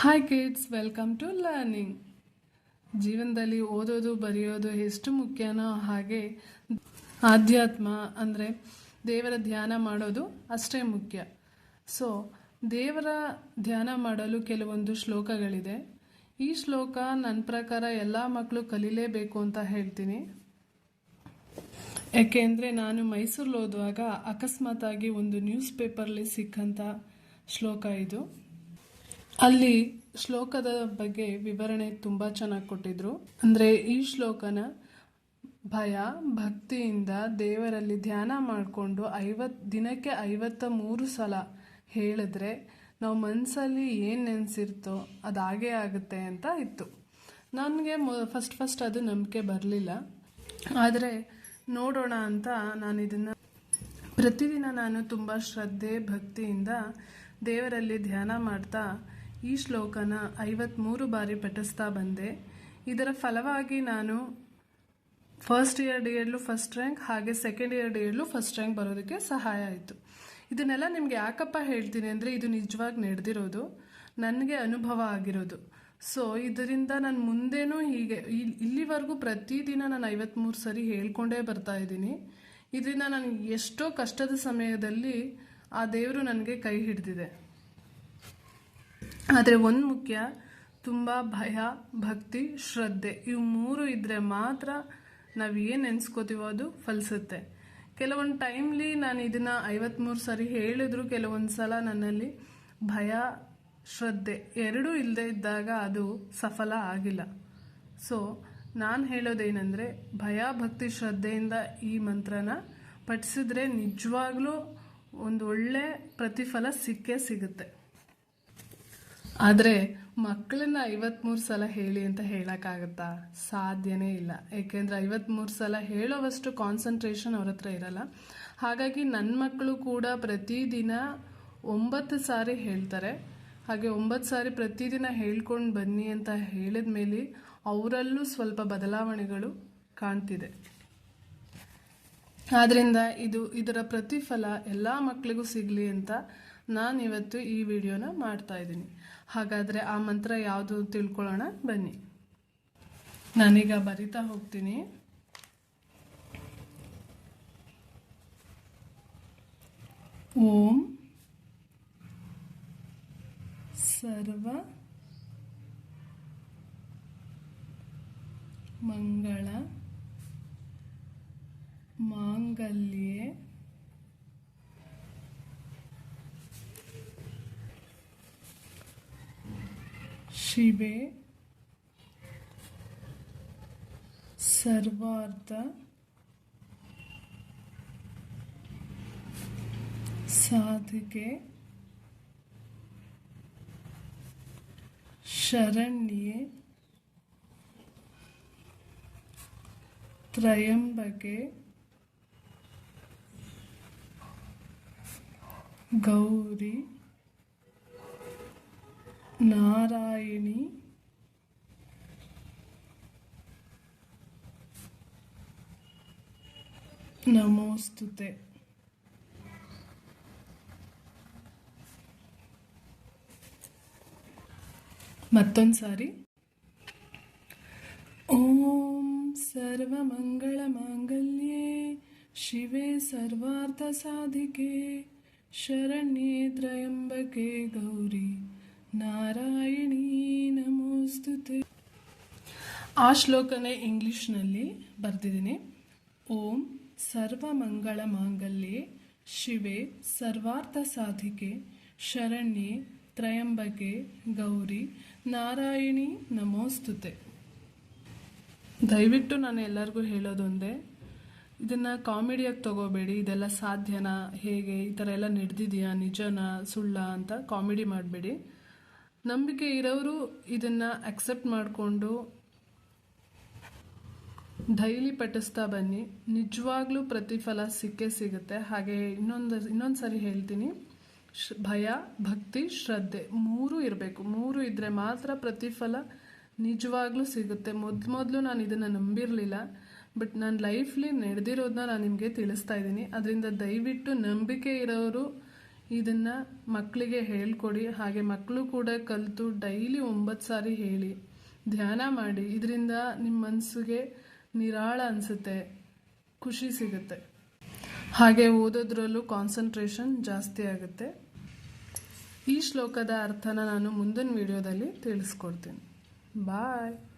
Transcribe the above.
Hi kids welcome to learning ಜೀವನದಲ್ಲಿ ಓದೋದು, ಬರೆಯೋದು ಎಷ್ಟು ಮುಖ್ಯನೋ ಹಾಗೆ ಆಧ್ಯಾತ್ಮ ಅಂದರೆ ದೇವರ ಧ್ಯಾನ ಮಾಡೋದು ಅಷ್ಟೇ ಮುಖ್ಯ. ಸೊ ದೇವರ ಧ್ಯಾನ ಮಾಡಲು ಕೆಲವೊಂದು ಶ್ಲೋಕಗಳಿದೆ. ಈ ಶ್ಲೋಕ ನನ್ನ ಪ್ರಕಾರ ಎಲ್ಲ ಮಕ್ಕಳು ಕಲೀಲೇಬೇಕು ಅಂತ ಹೇಳ್ತೀನಿ. ಯಾಕೆಂದರೆ ನಾನು ಮೈಸೂರಲ್ಲಿ ಓದುವಾಗ ಅಕಸ್ಮಾತಾಗಿ ಒಂದು ನ್ಯೂಸ್ ಪೇಪರ್ಲಿ ಸಿಕ್ಕಂಥ ಶ್ಲೋಕ ಇದು. ಅಲ್ಲಿ ಶ್ಲೋಕದ ಬಗ್ಗೆ ವಿವರಣೆ ತುಂಬ ಚೆನ್ನಾಗಿ ಕೊಟ್ಟಿದ್ರು. ಅಂದರೆ ಈ ಶ್ಲೋಕನ ಭಯ, ಭಕ್ತಿಯಿಂದ ದೇವರಲ್ಲಿ ಧ್ಯಾನ ಮಾಡಿಕೊಂಡು ಐವತ್ತು ದಿನಕ್ಕೆ ಐವತ್ತ ಮೂರು ಸಲ ಹೇಳಿದ್ರೆ ನಾವು ಮನಸ್ಸಲ್ಲಿ ಏನು ನೆನೆಸಿರ್ತೋ ಅದು ಹಾಗೇ ಆಗುತ್ತೆ ಅಂತ ಇತ್ತು. ನನಗೆ ಮೊ ಫಸ್ಟ್ ಫಸ್ಟ್ ಅದು ನಂಬಿಕೆ ಬರಲಿಲ್ಲ. ಆದರೆ ನೋಡೋಣ ಅಂತ ನಾನು ಇದನ್ನು ಪ್ರತಿದಿನ ನಾನು ತುಂಬ ಶ್ರದ್ಧೆ, ಭಕ್ತಿಯಿಂದ ದೇವರಲ್ಲಿ ಧ್ಯಾನ ಮಾಡ್ತಾ ಈ ಶ್ಲೋಕನ ಐವತ್ತ್ಮೂರು ಬಾರಿ ಪಠಿಸ್ತಾ ಬಂದೆ. ಇದರ ಫಲವಾಗಿ ನಾನು ಫಸ್ಟ್ ಇಯರ್ ಡಿಯಲ್ಲೂ ಫಸ್ಟ್ ರ್ಯಾಂಕ್ ಹಾಗೆ ಸೆಕೆಂಡ್ ಇಯರ್ ಡಿಯಲ್ಲೂ ಫಸ್ಟ್ ರ್ಯಾಂಕ್ ಬರೋದಕ್ಕೆ ಸಹಾಯ ಆಯಿತು. ಇದನ್ನೆಲ್ಲ ನಿಮಗೆ ಯಾಕಪ್ಪ ಹೇಳ್ತೀನಿ ಅಂದರೆ ಇದು ನಿಜವಾಗಿ ನಡೆದಿರೋದು, ನನಗೆ ಅನುಭವ ಆಗಿರೋದು. ಸೊ ಇದರಿಂದ ನಾನು ಮುಂದೇನೂ ಹೀಗೆ, ಇಲ್- ಇಲ್ಲಿವರೆಗೂ ಪ್ರತಿದಿನ ನಾನು ಐವತ್ತ್ಮೂರು ಸರಿ ಹೇಳ್ಕೊಂಡೇ ಬರ್ತಾ ಇದ್ದೀನಿ. ಇದರಿಂದ ನಾನು ಎಷ್ಟೋ ಕಷ್ಟದ ಸಮಯದಲ್ಲಿ ಆ ದೇವರು ನನಗೆ ಕೈ ಹಿಡಿದಿದೆ. ಆದರೆ ಒಂದು ಮುಖ್ಯ, ತುಂಬ ಭಯ, ಭಕ್ತಿ, ಶ್ರದ್ಧೆ. ಇವು ಮೂರು ಇದ್ದರೆ ಮಾತ್ರ ನಾವು ಏನು ನೆನೆಸ್ಕೋತೀವೋ ಅದು ಫಲಿಸುತ್ತೆ. ಕೆಲವೊಂದು ಟೈಮ್ಲಿ ನಾನು ಇದನ್ನು ಐವತ್ತ್ಮೂರು ಸಾರಿ ಹೇಳಿದ್ರು ಕೆಲವೊಂದು ಸಲ ನನ್ನಲ್ಲಿ ಭಯ, ಶ್ರದ್ಧೆ ಎರಡೂ ಇಲ್ಲದೆ ಇದ್ದಾಗ ಅದು ಸಫಲ ಆಗಿಲ್ಲ. ಸೊ ನಾನು ಹೇಳೋದೇನೆಂದರೆ ಭಯ, ಭಕ್ತಿ, ಶ್ರದ್ಧೆಯಿಂದ ಈ ಮಂತ್ರನ ಪಠಿಸಿದ್ರೆ ನಿಜವಾಗ್ಲೂ ಒಂದು ಒಳ್ಳೆ ಪ್ರತಿಫಲ ಸಿಕ್ಕೇ ಸಿಗುತ್ತೆ. ಆದರೆ ಮಕ್ಕಳನ್ನ ಐವತ್ಮೂರು ಸಲ ಹೇಳಿ ಅಂತ ಹೇಳೋಕ್ಕಾಗತ್ತಾ? ಸಾಧ್ಯನೇ ಇಲ್ಲ. ಏಕೆಂದರೆ ಐವತ್ಮೂರು ಸಲ ಹೇಳೋವಷ್ಟು ಕಾನ್ಸಂಟ್ರೇಷನ್ ಅವ್ರ ಹತ್ರ ಇರಲ್ಲ. ಹಾಗಾಗಿ ನನ್ನ ಮಕ್ಕಳು ಕೂಡ ಪ್ರತಿದಿನ ಒಂಬತ್ತು ಸಾರಿ ಹೇಳ್ತಾರೆ. ಹಾಗೆ ಒಂಬತ್ತು ಸಾರಿ ಪ್ರತಿದಿನ ಹೇಳ್ಕೊಂಡು ಬನ್ನಿ ಅಂತ ಹೇಳಿದ ಮೇಲೆ ಅವರಲ್ಲೂ ಸ್ವಲ್ಪ ಬದಲಾವಣೆಗಳು ಕಾಣ್ತಿದೆ. ಆದ್ದರಿಂದ ಇದು ಇದರ ಪ್ರತಿಫಲ ಎಲ್ಲ ಮಕ್ಕಳಿಗೂ ಸಿಗಲಿ ಅಂತ ನಾನು ಇವತ್ತು ಈ ವಿಡಿಯೋನ ಮಾಡ್ತಾ ಇದ್ದೀನಿ. ಹಾಗಾದರೆ ಆ ಮಂತ್ರ ಯಾವುದು ತಿಳ್ಕೊಳ್ಳೋಣ? ಬನ್ನಿ. ನಾನೀಗ ಬರಿತಾ ಹೋಗ್ತೀನಿ. ಓಂ ಸರ್ವ ಮಂಗಳ ಮಾಂಗಲ್ಯೆ ಶಿವೆ ಸರ್ವಾರ್ಥ ಸಾಧಿಕೆ ಶರಣ್ಯೆ ತ್ರಯಂಬಕೆ ಗೌರಿ ನಾರಾಯಣಿ. ನಮೋಸ್ತುತೆ. ಮತ್ತೊಂದು ಸಾರಿ ಓಂ ಸರ್ವಮಂಗಳ ಮಾಂಗಲ್ಯೇ ಶಿವೆ ಸರ್ವಾರ್ಥ ಸಾಧಿಕೆ ಶರಣ್ಯೇ ತ್ರಯಂಬಕೆ ಗೌರಿ. ನಾರಾಯಣಿ ನಮೋಸ್ತುತೆ. ಆ ಶ್ಲೋಕನೇ ಇಂಗ್ಲಿಷ್ನಲ್ಲಿ ಬರೆದಿದ್ದೀನಿ. ಓಂ ಸರ್ವಮಂಗಳ ಮಾಂಗಲ್ಯೆ, ಶಿವೆ ಸರ್ವಾರ್ಥ ಸಾಧಿಕೆ, ಶರಣ್ಯೆ ತ್ರಯಂಬಕೆ ಗೌರಿ, ನಾರಾಯಣಿ ನಮೋಸ್ತುತೆ. ದಯವಿಟ್ಟು ನಾನು ಎಲ್ಲರಿಗೂ ಹೇಳೋದೊಂದೇ ಇದನ್ನು ಕಾಮಿಡಿಯಾಗಿ ತಗೋಬೇಡಿ, ಇದೆಲ್ಲ ಸಾಧ್ಯನಾ, ಹೇಗೆ, ಈ ಥರ ಎಲ್ಲ ನಡೆದಿದೆಯಾ, ನಿಜನಾ, ಸುಳ್ಳ ಅಂತ ಕಾಮಿಡಿ ಮಾಡಬೇಡಿ. ನಂಬಿಕೆ ಇರೋರು ಇದನ್ನು ಅಕ್ಸೆಪ್ಟ್ ಮಾಡಿಕೊಂಡು ಡೈಲಿ ಪಠಿಸ್ತಾ ಬನ್ನಿ. ನಿಜವಾಗ್ಲೂ ಪ್ರತಿಫಲ ಸಿಕ್ಕೇ ಸಿಗುತ್ತೆ. ಹಾಗೆ ಇನ್ನೊಂದು ಇನ್ನೊಂದು ಸರಿ ಹೇಳ್ತೀನಿ. ಭಯ, ಭಕ್ತಿ, ಶ್ರದ್ಧೆ ಮೂರು ಇರಬೇಕು. ಮೂರು ಇದ್ದರೆ ಮಾತ್ರ ಪ್ರತಿಫಲ ನಿಜವಾಗ್ಲೂ ಸಿಗುತ್ತೆ. ಮೊದಲು ಮೊದಲು ನಾನು ಇದನ್ನು ನಂಬಿರಲಿಲ್ಲ. ಬಟ್ ನಾನು ಲೈಫ್ಲಿ ನಡೆದಿರೋದನ್ನ ನಾನು ನಿಮಗೆ ತಿಳಿಸ್ತಾ ಇದ್ದೀನಿ. ಅದರಿಂದ ದಯವಿಟ್ಟು ನಂಬಿಕೆ ಇರೋರು ಇದನ್ನು ಮಕ್ಕಳಿಗೆ ಹೇಳ್ಕೊಡಿ. ಹಾಗೆ ಮಕ್ಕಳು ಕೂಡ ಕಲಿತು ಡೈಲಿ ಒಂಬತ್ತು ಸಾರಿ ಹೇಳಿ. ಧ್ಯಾನ ಮಾಡಿ. ಇದರಿಂದ ನಿಮ್ಮ ಮನಸ್ಸಿಗೆ ನಿರಾಳ ಅನಿಸುತ್ತೆ. ಖುಷಿ ಸಿಗುತ್ತೆ. ಹಾಗೆ ಓದೋದ್ರಲ್ಲೂ ಕಾನ್ಸಂಟ್ರೇಷನ್ ಜಾಸ್ತಿ ಆಗುತ್ತೆ. ಈ ಶ್ಲೋಕದ ಅರ್ಥನ ನಾನು ಮುಂದಿನ ವಿಡಿಯೋದಲ್ಲಿ ತಿಳಿಸ್ಕೊಡ್ತೀನಿ. ಬಾಯ್